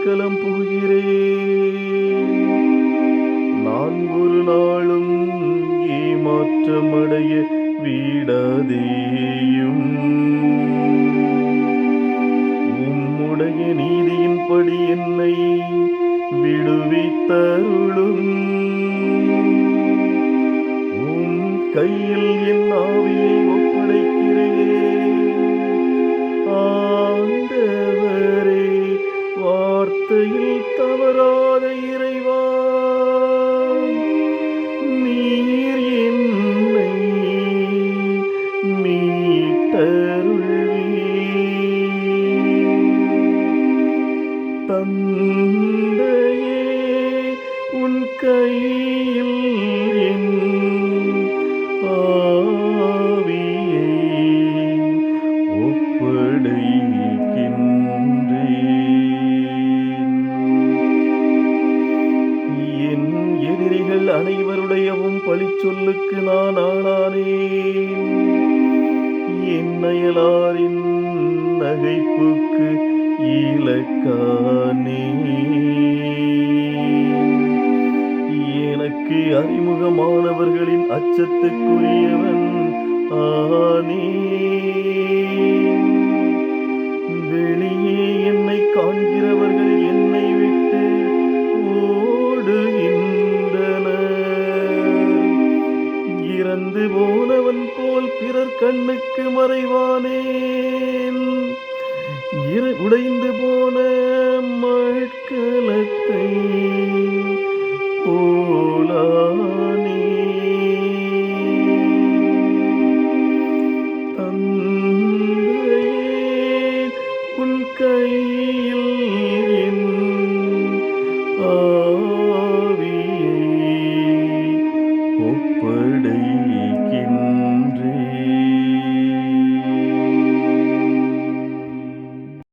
அடைக்கலம் புகிறேன் நான் ஒரு நாளும் ஏமாற்றமடைய வீடாதேயும். உம்முடைய நீதியின்படி என்னை விடுவித்தருளும். கையில் என் ஆவியை தந்தையே உன் கையில் என் ஆவியை ஒப்படைக்கின்றேன். என் எதிரிகள் அனைவருடையவும் பழிச்சொல்லுக்கு நான் ஆளானேன். என் நகைப்புக்கு இலக்கானே எனக்கு அறிமுகமானவர்களின் அச்சத்துக்குரியவன் ஆனே. வெளியே என்னை காண்கிறவர்கள் என்னை விட்டு ஓடுகின்றனர் இறந்து போனவன் போல் பிறர் கண்ணுக்கு மறைவானேன். இரு உடைந்து போன மழ்கலத்தை போலானே. தந்தையே உன் கையில் ஆ